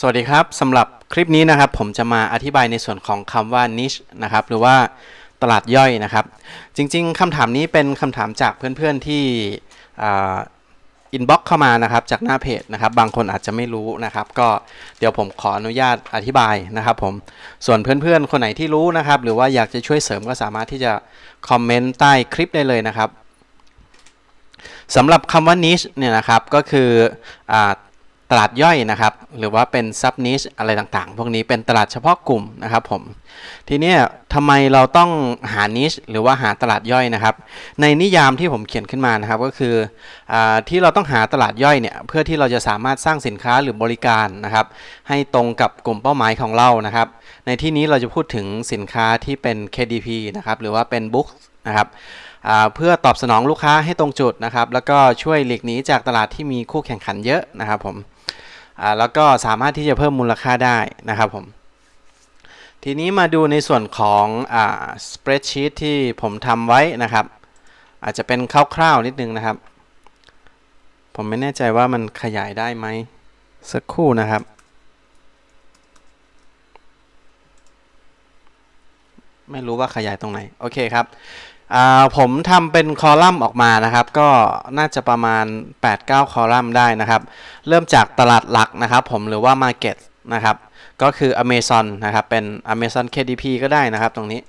สวัสดีครับสำหรับคลิปนี้นะครับ ผมจะมาอธิบายในส่วนของคำว่า niche นะครับ หรือว่าตลาดย่อยนะครับ จริงๆคำถามนี้เป็นคำถามจากเพื่อนๆที่อินบ็อกเข้ามานะครับ จากหน้าเพจนะครับ บางคนอาจจะไม่รู้นะครับ ก็เดี๋ยวผมขออนุญาตอธิบายนะครับผมส่วนเพื่อนๆ คนไหนที่รู้นะครับ หรือว่าอยากจะช่วยเสริมก็สามารถที่จะคอมเมนต์ใต้คลิปได้เลยนะครับสำหรับคำว่า niche เนี่ยนะครับก็คืออา ตลาดย่อยนะครับ หรือว่าเป็น sub niche อะไรต่างๆ พวกนี้เป็นตลาดเฉพาะกลุ่มนะครับผม ทีนี้ทำไมเราต้องหา niche หรือว่าหาตลาดย่อยนะครับ ในนิยามที่ผมเขียนขึ้นมานะครับก็คืออที่เราต้องหาตลาดย่อยเนี่ยเพื่อที่เราจะสามารถสร้างสินค้าหรือบริการนะครับ ให้ตรงกับกลุ่มเป้าหมายของเรานะครับ ในที่นี้เราจะพูดถึงสินค้าที่เป็น KDP นะครับหรือว่าเป็น Book นะครับเพื่อตอบสนองลูกค้าให้ตรงจุดนะครับ แล้วก็ช่วยหลีกหนีจากตลาดที่มีคู่แข่งขันเยอะนะครับผม แล้วก็สามารถที่จะเพิ่มมูลค่าได้นะครับผมทีนี้มาดูในส่วนของอ spreadsheet ที่ผมทำไว้นะครับ อาจจะเป็นคร่าวๆนิดนึงนะครับ ผมไม่แน่ใจว่ามันขยายได้ไหมสักครู่นะครับไม่รู้ว่าขยายตรงไหน โอเคครับ ผมทำเป็นคอลัมน์ออกมานะครับ ก็น่าจะประมาณ 8-9 คอลัมน์ได้นะครับ เริ่มจากตลาดหลักนะครับ ผมหรือว่า Market นะครับ ก็คือ Amazon นะครับ เป็น Amazon KDP ก็ได้นะครับตรงนี้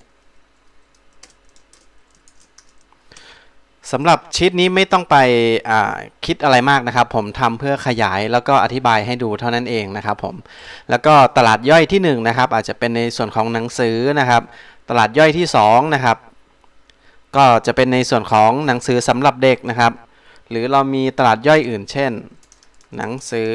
สำหรับชีตนี้ไม่ต้องไปคิดอะไรมากนะครับ ผมทำเพื่อขยายแล้วก็อธิบายให้ดูเท่านั้นเองนะครับผมแล้วก็ตลาดย่อยที่1นนะครับอาจจะเป็นในส่วนของหนังสือนะครับ ตลาดย่อยที่2นะครับ ก็จะเป็นในส่วนของหนังสือสำหรับเด็กนะครับ หรือเรามีตลาดย่อยอื่น เช่น หนังสือ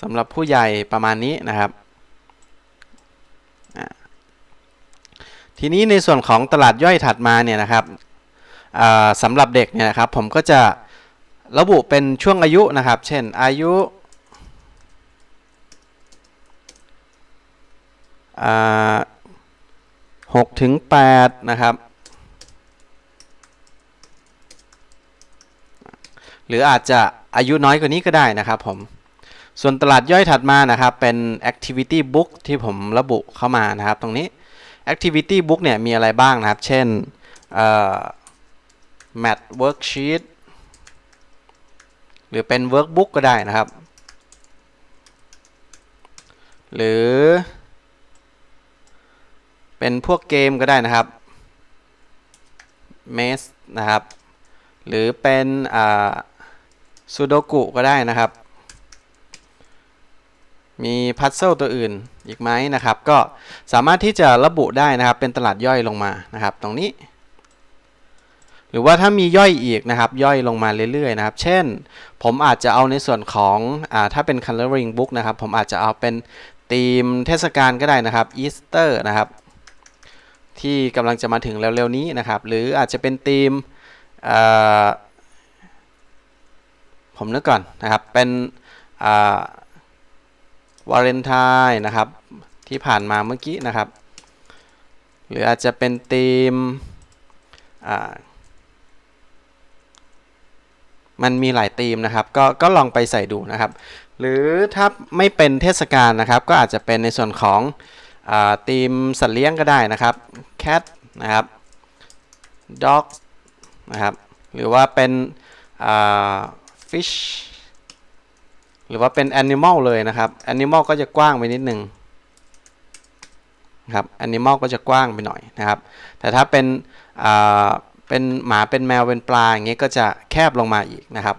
สำหรับผู้ใหญ่ประมาณนี้นะครับ ทีนี้ในส่วนของตลาดย่อยถัดมาเนี่ยนะครับสำหรับเด็กเนี่ยนะครับผมก็จะระบุเป็นช่วงอายุนะครับ เช่นอายุ หกถึงแปดนะครับ หรืออาจจะอายุน้อยกว่านี้ก็ได้นะครับผม ส่วนตลาดย่อยถัดมานะครับ เป็น activity book ที่ผมระบุเข้ามานะครับ ตรงนี้ activity book เนี่ยมีอะไรบ้างนะครับ เช่น math worksheet หรือเป็น workbook ก็ได้นะครับ หรือ เป็นพวกเกมก็ได้นะครับเมสนะครับ หรือเป็นซูโดกุก็ได้นะครับ มีพัซเซิลตัวอื่นอีกไหมนะครับ ก็สามารถที่จะระบุได้นะครับ เป็นตลาดย่อยลงมานะครับ ตรงนี้ หรือว่าถ้ามีย่อยอีกนะครับ ย่อยลงมาเรื่อยๆนะครับ เช่น ผมอาจจะเอาในส่วนของอถ้าเป็น coloring book นะครับ ผมอาจจะเอาเป็นธีมเทศกาลก็ได้นะครับอีสเตอร์นะครับ ที่กำลังจะมาถึงเร็วๆนี้นะครับ หรืออาจจะเป็นธีมผมนึกก่อนนะครับ เป็นวาเลนไทน์นะครับ ที่ผ่านมาเมื่อกี้นะครับ หรืออาจจะเป็นธีมมันมีหลายธีมนะครับ ก็ก็ลองไปใส่ดูนะครับ หรือถ้าไม่เป็นเทศกาลนะครับ ก็อาจจะเป็นในส่วนของ ธีมสัตว์เลี้ยงก็ได้นะครับ cat นะครับ dog นะครับ หรือว่าเป็น fish หรือว่าเป็น animal เลยนะครับ animal ก็จะกว้างไปนิดนึงครับ animal ก็จะกว้างไปหน่อยนะครับ แต่ถ้าเป็นเป็นหมาเป็นแมวเป็นปลาอย่างเงี้ยก็จะแคบลงมาอีกนะครับ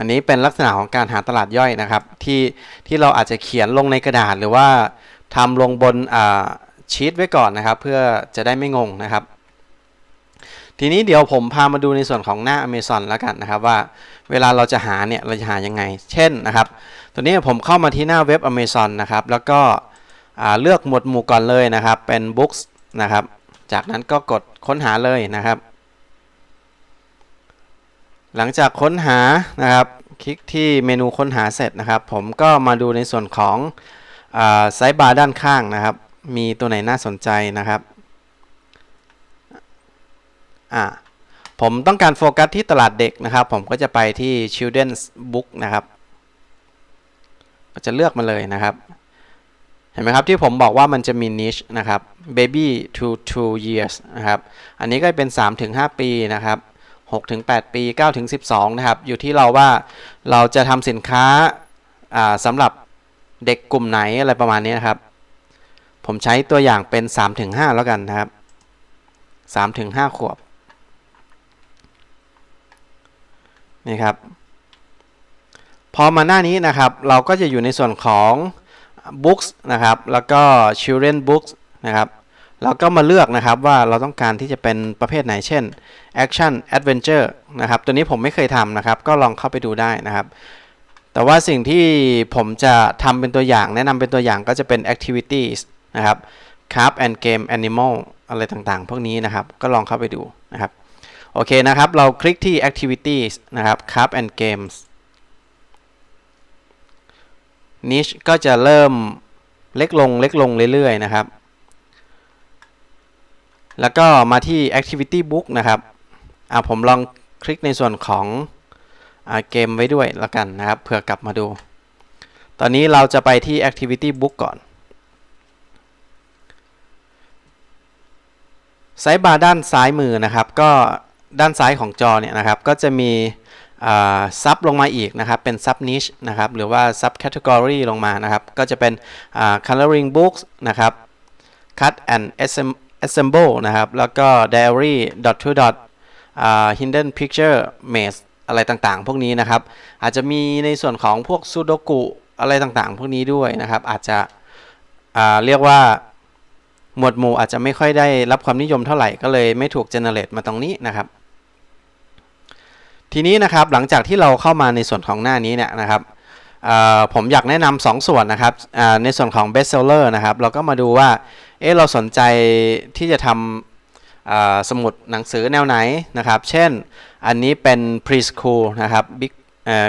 อันนี้เป็นลักษณะของการหาตลาดย่อยนะครับ ที่ที่เราอาจจะเขียนลงในกระดาษ หรือว่าทำลงบนชีตไว้ก่อนนะครับ เพื่อจะได้ไม่งงนะครับ ทีนี้เดี๋ยวผมพามาดูในส่วนของหน้า Amazon แล้วกันนะครับ ว่าเวลาเราจะหาเนี่ยเราจะหายังไง เช่นนะครับ ตัวนี้ผมเข้ามาที่หน้าเว็บ Amazon นะครับ แล้วก็เลือกหมวดหมู่ก่อนเลยนะครับ เป็น Books นะครับ จากนั้นก็กดค้นหาเลยนะครับ หลังจากค้นหานะครับ คลิกที่เมนูค้นหาเสร็จนะครับ ผมก็มาดูในส่วนของไซส์บาร์ด้านข้างนะครับ มีตัวไหนน่าสนใจนะครับอ่าผมต้องการโฟกัสที่ตลาดเด็กนะครับ ผมก็จะไปที่ children's book นะครับก็จะเลือกมาเลยนะครับ เห็นไหมครับที่ผมบอกว่ามันจะมี niche นะครับ baby to two years นะครับ อันนี้ก็เป็น 3-5 ปีนะครับ 6-8 ปี 9-12 นะครับ อยู่ที่เราว่าเราจะทำสินค้าอ่าสำหรับเด็กกลุ่มไหนอะไรประมาณนี้นะครับ ผมใช้ตัวอย่างเป็น 3-5 แล้วกันนะครับ 3-5 ขวบ นี่ครับ พอมาหน้านี้นะครับ เราก็จะอยู่ในส่วนของ books นะครับ แล้วก็ children books นะครับ เราก็มาเลือกนะครับว่าเราต้องการที่จะเป็นประเภทไหนเช่น action adventure นะครับตัวนี้ผมไม่เคยทำนะครับ ก็ลองเข้าไปดูได้นะครับ แต่ว่าสิ่งที่ผมจะทำเป็นตัวอย่าง แนะนำเป็นตัวอย่างก็จะเป็น activities นะครับ craft and game animal อะไรต่างๆ พวกนี้นะครับ ก็ลองเข้าไปดูนะครับ โอเคนะครับ เราคลิกที่ activities นะครับ craft and games niche ก็จะเริ่มเล็กลงเล็กลงเรื่อยๆนะครับ แล้วก็มาที่ activity book นะครับอ่าผมลองคลิกในส่วนของอเกมไว้ด้วยแล้วกันนะครับเผื่อกลับมาดู ตอนนี้เราจะไปที่ activity book ก่อนไซส์บาร์ด้านซ้ายมือนะครับ ก็ด้านซ้ายของจอเนี่ยนะครับ ก็จะมีซับลงมาอีกนะครับ เป็นซับนิชนะครับ หรือว่าซับแคตตากรีลงมานะครับ ก็จะเป็น coloring books นะครับ cut and assemble นะครับ แล้วก็ diary dot to dot hidden picture maze อะไรต่างๆ พวกนี้นะครับ อาจจะมีในส่วนของพวกซูโดกุอะไรต่างๆ พวกนี้ด้วยนะครับ อาจจะเรียกว่าหมวดหมู่อาจจะไม่ค่อยได้รับความนิยมเท่าไหร่ก็เลยไม่ถูก generate มาตรงนี้นะครับ ทีนี้นะครับหลังจากที่เราเข้ามาในส่วนของหน้านี้เนี่ยนะครับผมอยากแนะนำสองส่วนนะครับในส่วนของ best seller นะครับ เราก็มาดูว่า เออเราสนใจที่จะทำสมุดหนังสือแนวไหนนะครับ เช่นอันนี้เป็น preschool นะครับ big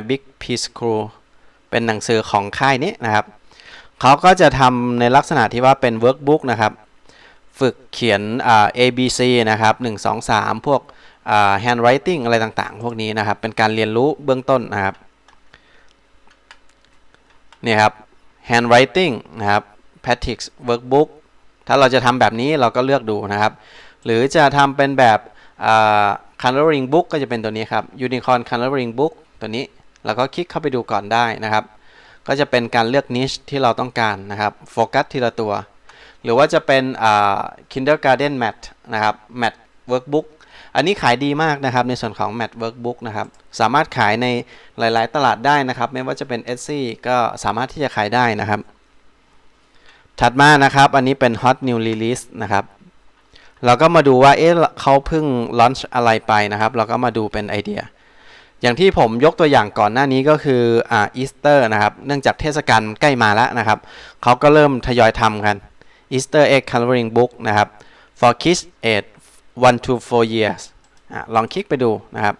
big preschool เป็นหนังสือของค่ายนี้นะครับเขาก็จะทำในลักษณะที่ว่าเป็น workbook นะครับฝึกเขียน A B C นะครับ 1 2 3 พวก handwriting อะไรต่างๆ พวกนี้นะครับ เป็นการเรียนรู้เบื้องต้นนะครับ นี่ครับ handwriting นะครับ practice workbook ถ้าเราจะทำแบบนี้เราก็เลือกดูนะครับ หรือจะทำเป็นแบบ coloring book ก็จะเป็นตัวนี้ครับ unicorn coloring book ตัวนี้เราก็คลิกเข้าไปดูก่อนได้นะครับ ก็จะเป็นการเลือก niche ที่เราต้องการนะครับโฟกัสทีละตัว หรือว่าจะเป็น kindergarten math นะครับ math workbook อันนี้ขายดีมากนะครับในส่วนของ Math Workbook นะครับ สามารถขายในหลาย ๆ ตลาดได้นะครับ ไม่ว่าจะเป็น Etsy ก็สามารถที่จะขายได้นะครับ ถัดมานะครับ อันนี้เป็น Hot New Release นะครับ เราก็มาดูว่า เอ๊ะเขาเพิ่งลอนช์อะไรไปนะครับ เราก็มาดูเป็นไอเดีย อย่างที่ผมยกตัวอย่างก่อนหน้านี้ก็คืออ่าอีสเตอร์นะครับ เนื่องจากเทศกาลใกล้มาแล้วนะครับ เขาก็เริ่มทยอยทำกัน Easter Egg Coloring Book นะครับ for kids age 1 to 4 years อลองคลิกไปดูนะครับ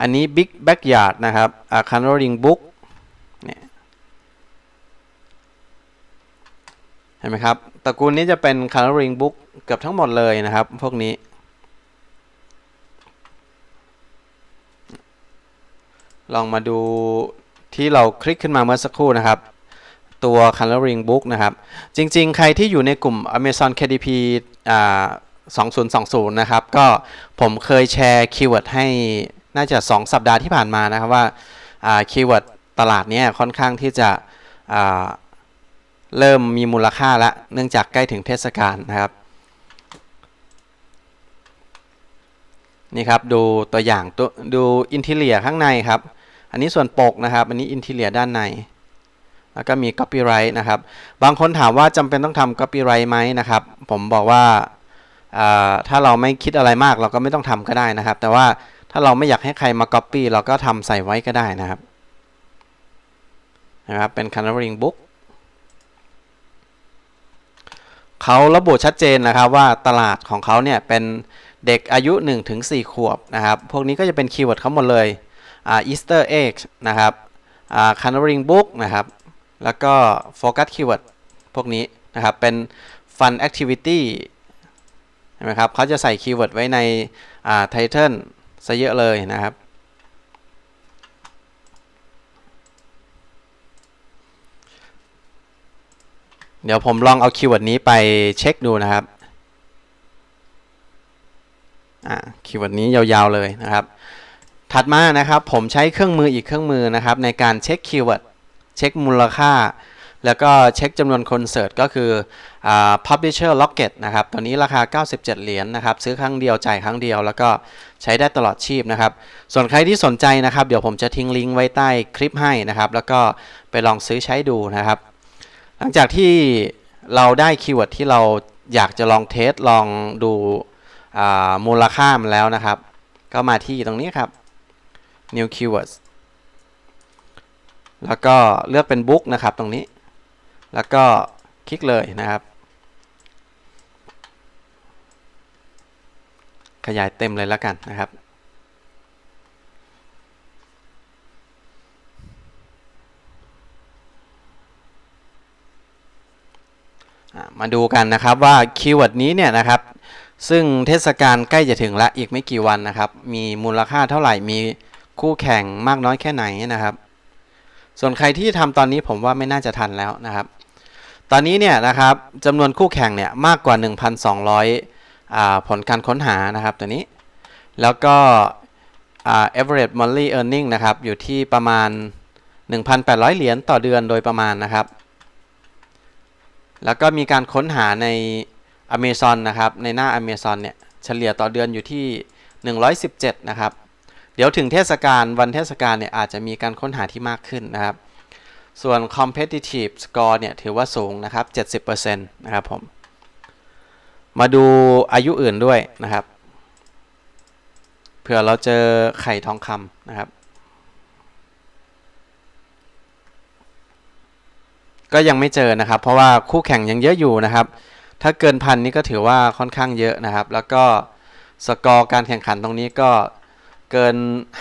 อันนี้ Big Backyard นะครับ Coloring Book เนี่ย เห็นไหมครับตระกูลนี้จะเป็น Coloring Book เกือบทั้งหมดเลยนะครับ พวกนี้ ลองมาดูที่เราคลิกขึ้นมาเมื่อสักครู่นะครับ ตัว coloring book นะครับ จริงๆ ใครที่อยู่ในกลุ่ม Amazon KDP อ่า2020 นะครับ ก็ผมเคยแชร์คีย์เวิร์ดให้น่าจะ 2 สัปดาห์ที่ผ่านมานะครับว่าคีย์เวิร์ดตลาดนี้ค่อนข้างที่จะ เริ่มมีมูลค่าแล้วเนื่องจากใกล้ถึงเทศกาลนะครับ นี่ครับดูตัวอย่างตัวดูอินทีเลียข้างในครับ อันนี้ส่วนปกนะครับ อันนี้อินทีเลียด้านใน แล้วก็มี copyright นะครับ บางคนถามว่าจำเป็นต้องทำ copyright ไหมนะครับ ผมบอกว่าถ้าเราไม่คิดอะไรมากเราก็ไม่ต้องทำก็ได้นะครับ แต่ว่าถ้าเราไม่อยากให้ใครมา copy เราก็ทำใส่ไว้ก็ได้นะครับนะครับเป็น coloring book เขาระบุชัดเจนนะครับว่าตลาดของเขาเนี่ยเป็นเด็กอายุ 1-4 ขวบนะครับ พวกนี้ก็จะเป็นคีย์เวิร์ดเขาหมดเลยอ่า Easter egg นะครับ coloring book นะครับ แล้วก็โฟกัสคีย์เวิร์ดพวกนี้นะครับ เป็น Fun Activity เห็นไหมครับเขาจะใส่คีย์เวิร์ดไว้ในไทเทิลซะเยอะเลยนะครับ เดี๋ยวผมลองเอาคีย์เวิร์ดนี้ไปเช็คดูนะครับคีย์เวิร์ดนี้ยาวๆเลยนะครับ ถัดมานะครับผมใช้เครื่องมืออีกเครื่องมือนะครับ ในการเช็คคีย์เวิร์ดเช็คมูลค่า แล้วก็เช็คจำนวนคนเสิร์ชก็คืออ publisher locket นะครับ ตัวนี้ราคา 97 เหรียญนนะครับ ซื้อครั้งเดียวจ่ายครั้งเดียว แล้วก็ใช้ได้ตลอดชีพนะครับ ส่วนใครที่สนใจนะครับ เดี๋ยวผมจะทิ้งลิงก์ไว้ใต้คลิปให้นะครับ แล้วก็ไปลองซื้อใช้ดูนะครับ หลังจากที่เราได้คีย์เวิร์ดที่เราอยากจะลองเทสลองดูมูลค่ามันแล้วนะครับ ก็มาที่ตรงนี้ครับ new keywords แล้วก็เลือกเป็น book นะครับตรงนี้ แล้วก็คลิกเลยนะครับ ขยายเต็มเลยแล้วกันนะครับ มาดูกันนะครับว่าคีย์เวิร์ดนี้เนี่ยนะครับ ซึ่งเทศกาลใกล้จะถึงละอีกไม่กี่วันนะครับ มีมูลค่าเท่าไหร่มีคู่แข่งมากน้อยแค่ไหนนะครับ ส่วนใครที่ทำตอนนี้ผมว่าไม่น่าจะทันแล้วนะครับ ตอนนี้เนี่ยนะครับจำนวนคู่แข่งเนี่ยมากกว่า 1,200อ่าผลการค้นหานะครับตัวนี้ แล้วก็อ่า average monthly earning นะครับอยู่ที่ประมาณ 1,800 เหรียญต่อเดือนโดยประมาณนะครับ แล้วก็มีการค้นหาใน Amazon นะครับ ในหน้า Amazon เนี่ย เฉลี่ยต่อเดือนอยู่ที่ 117 นะครับ เดี๋ยวถึงเทศกาลวันเทศกาลเนี่ย อาจจะมีการค้นหาที่มากขึ้นนะครับ ส่วน competitive score เนี่ย ถือว่าสูงนะครับ 70%นะครับผม มาดูอายุอื่นด้วยนะครับ เผื่อเราเจอไข่ทองคำนะครับ ก็ยังไม่เจอนะครับ เพราะว่าคู่แข่งยังเยอะอยู่นะครับ ถ้าเกินพันนี่ก็ถือว่าค่อนข้างเยอะนะครับ แล้วก็สกอร์การแข่งขันตรงนี้ก็เกิน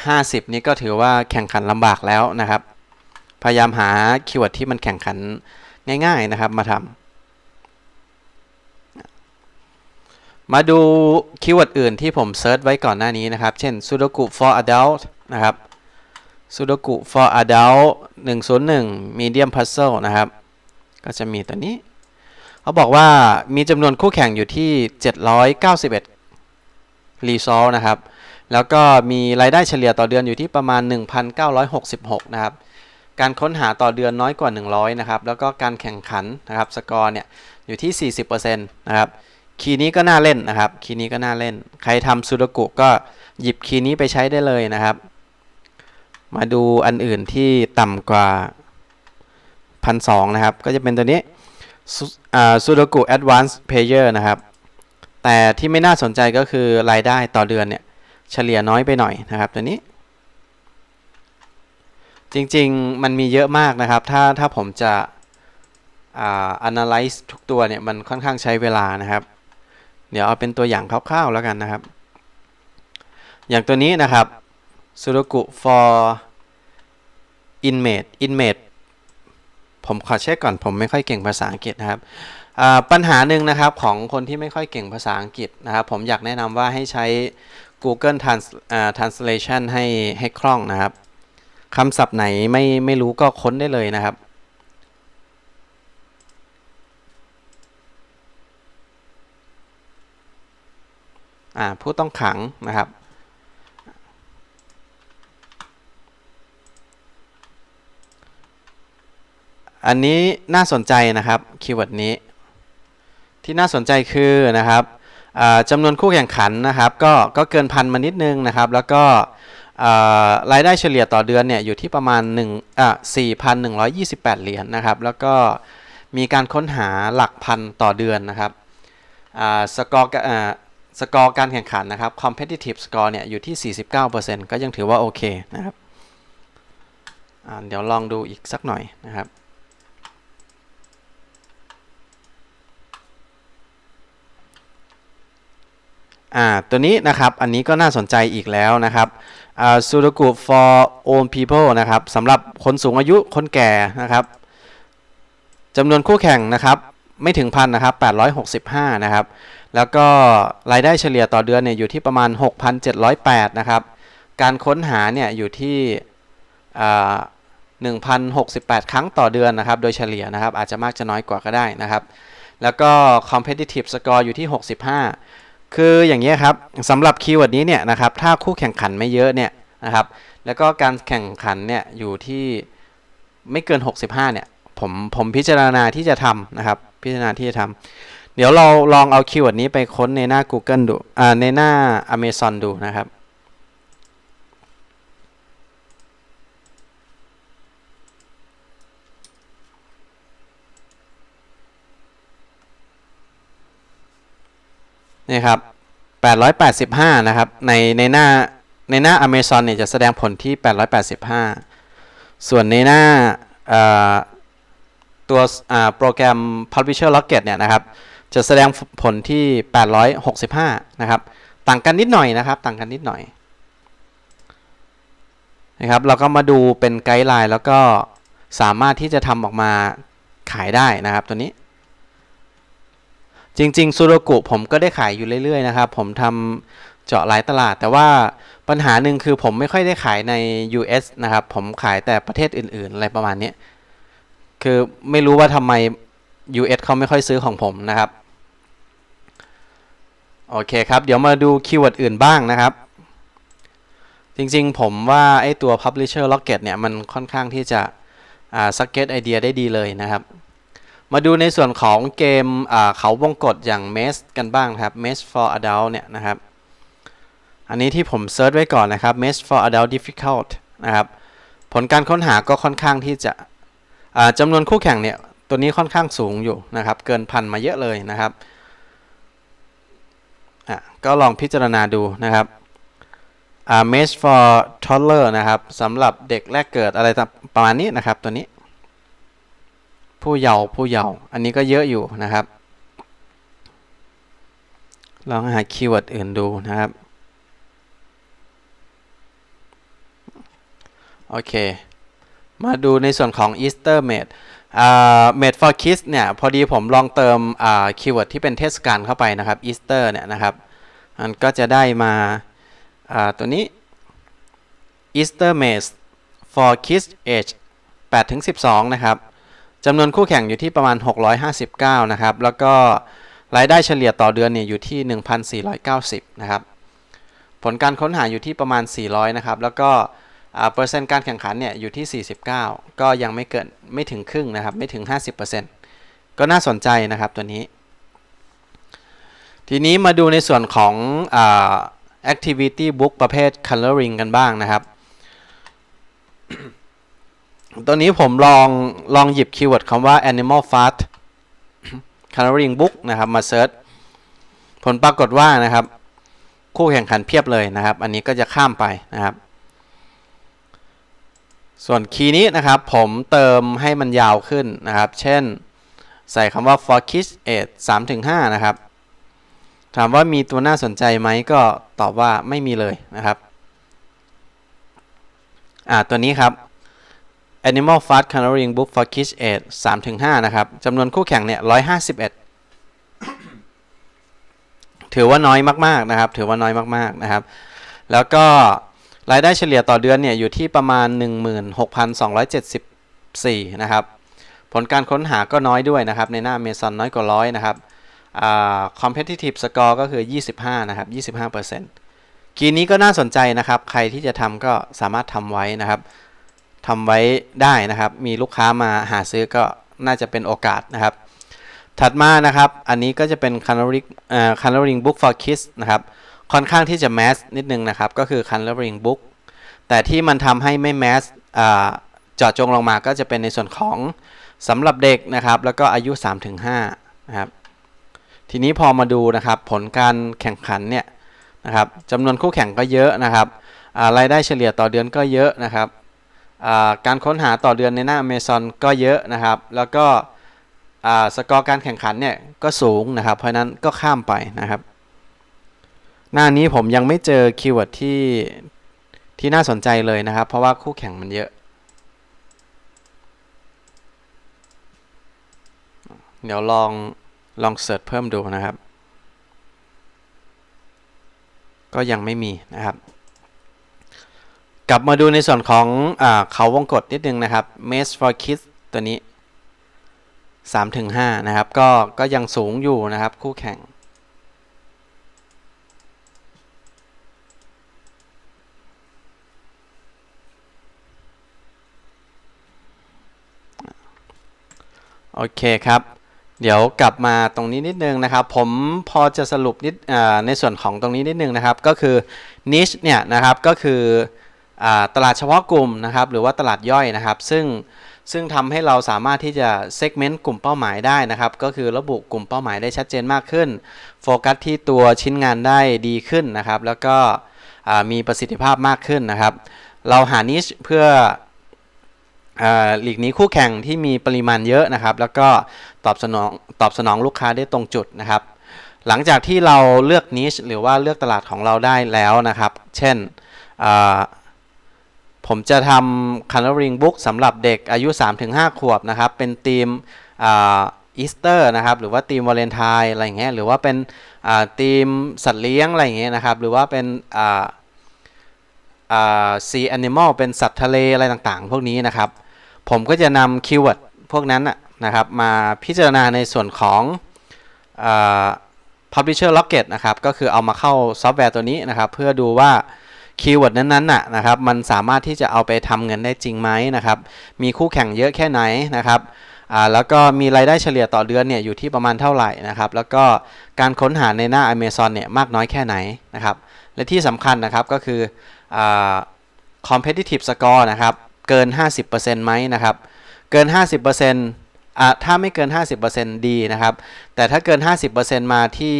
50 นี่ก็ถือว่าแข่งขันลำบากแล้วนะครับ พยายามหาคีย์เวิร์ดที่มันแข่งขันง่ายๆนะครับมาทำมาดูคีย์เวิร์ดอื่นที่ผมเซิร์ชไว้ก่อนหน้านี้นะครับ เช่น Sudoku for adult นะครับ Sudoku for adult 101 medium puzzle นะครับ ก็จะมีตัวนี้ เขาบอกว่ามีจำนวนคู่แข่งอยู่ที่ 791รีซอลนะครับ แล้วก็มีรายได้เฉลี่ยต่อเดือนอยู่ที่ประมาณ 1,966 นะครับ การค้นหาต่อเดือนน้อยกว่า 100 นะครับ แล้วก็การแข่งขันนะครับสกอร์เนี่ยอยู่ที่ 40%นะครับคีย์นี้ก็น่าเล่นนะครับ คีย์นี้ก็น่าเล่น ใครทำซูดกุก็หยิบคีย์นี้ไปใช้ได้เลยนะครับ มาดูอันอื่นที่ต่ำกว่า1,200นะครับ ก็จะเป็นตัวนี้ Sudoku Advanced Player นะครับ แต่ที่ไม่น่าสนใจก็คือรายได้ต่อเดือนเนี่ย เฉลี่ยน้อยไปหน่อยนะครับ ตัวนี้ จริงๆ มันมีเยอะมากนะครับ ถ้าถ้าผมจะอา analyze ทุกตัวเนี่ย มันค่อนข้างใช้เวลานะครับ เดี๋ยวเอาเป็นตัวอย่างคร่าวๆแล้วกันนะครับ อย่างตัวนี้นะครับ Sudoku for inmate inmate ผมขอเช็คก่อนผมไม่ค่อยเก่งภาษาอังกฤษนะครับปัญหาหนึ่งนะครับของคนที่ไม่ค่อยเก่งภาษาอังกฤษนะครับ ผมอยากแนะนำว่าให้ใช้ Google Trans Translation ให้ให้คล่องนะครับคำศัพท์ไหนไม่ไม่รู้ก็ค้นได้เลยนะครับผู้ต้องขังนะครับ อันนี้น่าสนใจนะครับคีย์เวิร์ดนี้ ที่น่าสนใจคือนะครับจำนวนคู่แข่งขันนะครับ ก็ก็เกินพันมานิดนึงนะครับ แล้วก็รายได้เฉลี่ยต่อเดือนเนี่ยอยู่ที่ประมาณ1อะ4,128 เหรียญนนะครับ แล้วก็มีการค้นหาหลักพันต่อเดือนนะครับสกอร์สกอร์การแข่งขันนะครับ competitive score เนี่ยอยู่ที่ 49%ก็ยังถือว่าโอเคนะครับเดี๋ยวลองดูอีกสักหน่อยนะครับ อ่าตัวนี้นะครับอันนี้ก็น่าสนใจอีกแล้วนะครับอ่า Sudoku for old people นะครับสำหรับคนสูงอายุคนแก่นะครับจำนวนคู่แข่งนะครับไม่ถึงพันนะครับ865 นะครับ แล้วก็รายได้เฉลี่ยต่อเดือนเนี่ยอยู่ที่ประมาณ 6,708 นะครับ การค้นหาเนี่ยอยู่ที่อ่า1,068 ครั้งต่อเดือนนะครับ โดยเฉลี่ยนะครับ อาจจะมากจะน้อยกว่าก็ได้นะครับ แล้วก็ competitive score อยู่ที่ 65 คืออย่างนี้ครับสำหรับคีย์เวิร์ดนี้เนี่ยนะครับถ้าคู่แข่งขันไม่เยอะเนี่ยนะครับแล้วก็การแข่งขันเนี่ยอยู่ที่ไม่เกิน 65เนี่ยผมผมพิจารณาที่จะทำนะครับพิจารณาที่จะทำเดี๋ยวเราลองเอาคีย์เวิร์ดนี้ไปค้นในหน้า Google ดูอ่าในหน้า Amazon ดูนะครับ นี่ครับ885 นะครับ ในในหน้าในหน้า Amazon เนี่ยจะแสดงผลที่ 885 ส่วนในหน้าตัวโปรแกรม Publisher Rocket เนี่ยนะครับ จะแสดงผลที่ 865 นะครับ ต่างกันนิดหน่อยนะครับ ต่างกันนิดหน่อยนะครับ เราก็มาดูเป็นไกด์ไลน์แล้วก็สามารถที่จะทำออกมาขายได้นะครับตัวนี้ จริงๆซูโรกุผมก็ได้ขายอยู่เรื่อยๆนะครับผมทำเจาะหลายตลาด แต่ว่าปัญหาหนึ่งคือผมไม่ค่อยได้ขายใน US นะครับ ผมขายแต่ประเทศอื่นๆ อะไรประมาณนี้คือไม่รู้ว่าทำไม US เขาไม่ค่อยซื้อของผมนะครับ โอเคครับ เดี๋ยวมาดูคีย์เวิร์ดอื่นบ้างนะครับ จริงๆ ผมว่าไอ้ตัว Publisher Rocket เนี่ย มันค่อนข้างที่จะอ่า suggest ไอเดียได้ดีเลยนะครับ มาดูในส่วนของเกมเขาวงกฏอย่าง Maze กันบ้างครับ Maze for Adult เนี่ยนะครับ อันนี้ที่ผมเซิร์ชไว้ก่อนนะครับ Maze for Adult Difficult นะครับ ผลการค้นหาก็ค่อนข้างที่จะจำนวนคู่แข่งเนี่ย ตัวนี้ค่อนข้างสูงอยู่นะครับ เกินพันมาเยอะเลยนะครับ ก็ลองพิจารณาดูนะครับ Maze for Toddler นะครับสำหรับเด็กแรกเกิดอะไรประมาณนี้นะครับตัวนี้ ผู้เยาว์ผู้เยาว์อันนี้ก็เยอะอยู่นะครับ ลองหาคีย์เวิร์ดอื่นดูนะครับ โอเค มาดูในส่วนของ Easter Made อ่า Made for Kids เนี่ย พอดีผมลองเติมคีย์เวิร์ดที่เป็นเทศกาลเข้าไปนะครับ Easter เนี่ยนะครับ มันก็จะได้มาาตัวนี้ Easter Made for Kids age 8-12 นะครับ จำนวนคู่แข่งอยู่ที่ประมาณ 659 นะครับ แล้วก็รายได้เฉลี่ยต่อเดือนเนี่ยอยู่ที่ 1,490 นะครับ ผลการค้นหาอยู่ที่ประมาณ 400 นะครับ แล้วก็เปอร์เซ็นต์การแข่งขันเนี่ยอยู่ที่ 49 ก็ยังไม่เกินไม่ถึงครึ่งนะครับ ไม่ถึง 50%ก็น่าสนใจนะครับตัวนี้ ทีนี้มาดูในส่วนของอ่า activity book ประเภท coloring กันบ้างนะครับ ตัวนี้ผมลองลองหยิบคีย์เวิร์ดคำว่า animal fat coloring book นะครับมาเซิร์ชผลปรากฏว่านะครับ คู่แข่งขันเพียบเลยนะครับ อันนี้ก็จะข้ามไปนะครับ ส่วนคีย์นี้นะครับผมเติมให้มันยาวขึ้นนะครับ เช่นใส่คำว่า for kids age 3-5 นะครับ ถามว่ามีตัวน่าสนใจไหมก็ตอบว่าไม่มีเลยนะครับ อ่าตัวนี้ครับ Animal Fast Coloring Book for Kids Age 3-5 นะครับจำนวนคู่แข่งเนี่ย 151 ถือว่าน้อยมากๆนะครับ ถือว่าน้อยมากๆนะครับ แล้วก็รายได้เฉลี่ยต่อเดือนเนี่ย อยู่ที่ประมาณ 16,274 นะครับ ผลการค้นหาก็น้อยด้วยนะครับ ในหน้า Amazon น้อยกว่าร้อยนะครับอ่า competitive score ก็คือ 25 นะครับ 25%กีนี้ก็น่าสนใจนะครับ ใครที่จะทำก็สามารถทำไว้นะครับ ทำไว้ได้นะครับ มีลูกค้ามาหาซื้อก็น่าจะเป็นโอกาสนะครับ ถัดมานะครับ อันนี้ก็จะเป็น coloring coloring book for kids นะครับ ค่อนข้างที่จะแมสนิดนึงนะครับ ก็คือ coloring book แต่ที่มันทำให้ไม่แมสเจาะจงลงมาก็จะเป็นในส่วนของสำหรับเด็กนะครับ แล้วก็อายุ 3-5นะครับ ทีนี้พอมาดูนะครับผลการแข่งขันเนี่ยนะครับจำนวนคู่แข่งก็เยอะนะครับรายได้เฉลี่ยต่อเดือนก็เยอะนะครับ การค้นหาต่อเดือนในหน้า Amazon ก็เยอะนะครับ แล้วก็สกอร์การแข่งขันเนี่ยก็สูงนะครับ เพราะฉะนั้นก็ข้ามไปนะครับ หน้านี้ผมยังไม่เจอคีย์เวิร์ดที่ที่น่าสนใจเลยนะครับ เพราะว่าคู่แข่งมันเยอะเดี๋ยวลองลองเสิร์ชเพิ่มดูนะครับ ก็ยังไม่มีนะครับ กลับมาดูในส่วนของอเขาวงกฏนิดนึงนะครับ m a s for Kids ตัวนี้ 3-5 นะครับ ก็ก็ยังสูงอยู่นะครับ คู่แข่ง โอเคครับ เดี๋ยวกลับมาตรงนี้นิดนึงนะครับ ผมพอจะสรุปนิดในส่วนของตรงนี้นิดนึงนะครับ ก็คือ niche เนี่ยนะครับก็คือ ตลาดเฉพาะกลุ่มนะครับหรือว่าตลาดย่อยนะครับ ซึ่งซึ่งทำให้เราสามารถที่จะ segment กลุ่มเป้าหมายได้นะครับ ก็คือระบุกลุ่มเป้าหมายได้ชัดเจนมากขึ้น โฟกัสที่ตัวชิ้นงานได้ดีขึ้นนะครับ แล้วก็มีประสิทธิภาพมากขึ้นนะครับ เราหา niche เพื่ออหลีกหนี้คู่แข่งที่มีปริมาณเยอะนะครับ แล้วก็ตอบสนองตอบสนองลูกค้าได้ตรงจุดนะครับ หลังจากที่เราเลือกนิชหรือว่าเลือกตลาดของเราได้แล้วนะครับ เช่นอ ผมจะทำ coloring book สำหรับเด็กอายุ 3-5 ขวบนะครับ เป็นธีมอีสเตอร์นะครับ หรือว่าธีมวาเลนไทน์อะไรอย่างเงี้ย หรือว่าเป็นอ่าธีมสัตว์เลี้ยงอะไรเงี้ยนะครับ หรือว่าเป็นอ่าอ่า sea animal เป็นสัตว์ทะเลอะไรต่างๆ พวกนี้นะครับ ผมก็จะนำคีย์เวิร์ดพวกนั้นนะครับ มาพิจารณาในส่วนของเอ่อ Publisher Rocket นะครับ ก็คือเอามาเข้าซอฟต์แวร์ตัวนี้นะครับ เพื่อดูว่า คีย์เวิร์ดนั้นๆน่ะนะครับมันสามารถที่จะเอาไปทำเงินได้จริงไหมนะครับมีคู่แข่งเยอะแค่ไหนนะครับอ่าแล้วก็มีรายได้เฉลี่ยต่อเดือนเนี่ยอยู่ที่ประมาณเท่าไหร่นะครับแล้วก็การค้นหาในหน้า Amazon เนี่ยมากน้อยแค่ไหนนะครับและที่สำคัญนะครับก็คืออ่า competitive score นะครับเกิน 50%ไหมนะครับเกิน 50%อะ ถ้าไม่เกิน 50%ดีนะครับ แต่ถ้าเกิน 50%มาที่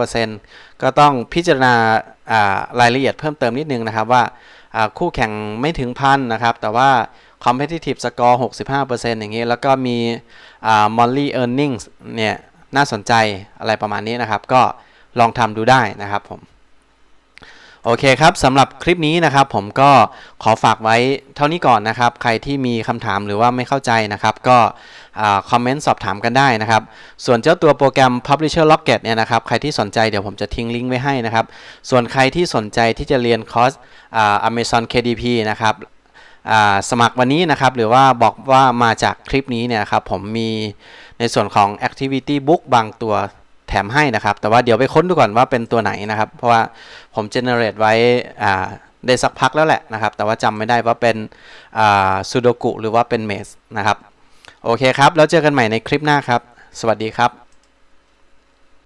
65%ก็ต้องพิจารณาอ่ารายละเอียดเพิ่มเติมนิดนึงนะครับว่าอ่าคู่แข่งไม่ถึงพันนะครับ แต่ว่า competitive score 65%อย่างนี้ แล้วก็มีอ่า monthly earnings เนี่ย น่าสนใจอะไรประมาณนี้นะครับ ก็ลองทำดูได้นะครับผม โอเคครับสำหรับคลิปนี้นะครับ ผมก็ขอฝากไว้เท่านี้ก่อนนะครับ ใครที่มีคำถามหรือว่าไม่เข้าใจนะครับ ก็คอมเมนต์สอบถามกันได้นะครับ ส่วนเจ้าตัวโปรแกรม Publisher Rocket เนี่ยนะครับ ใครที่สนใจเดี๋ยวผมจะทิ้งลิงก์ไว้ให้นะครับ ส่วนใครที่สนใจที่จะเรียนคอร์สอ่า Amazon KDP นะครับสมัครวันนี้นะครับ หรือว่าบอกว่ามาจากคลิปนี้เนี่ยครับผมมีในส่วนของ Activity Book บางตัว แถมให้นะครับ แต่ว่าเดี๋ยวไปค้นดูก่อนว่าเป็นตัวไหนนะครับ เพราะว่าผมเจเนเรตไว้อ่าได้สักพักแล้วแหละนะครับ แต่ว่าจำไม่ได้ว่าเป็นซูโดกุหรือว่าเป็นเมสนะครับ โอเคครับ แล้วเจอกันใหม่ในคลิปหน้าครับ สวัสดีครับ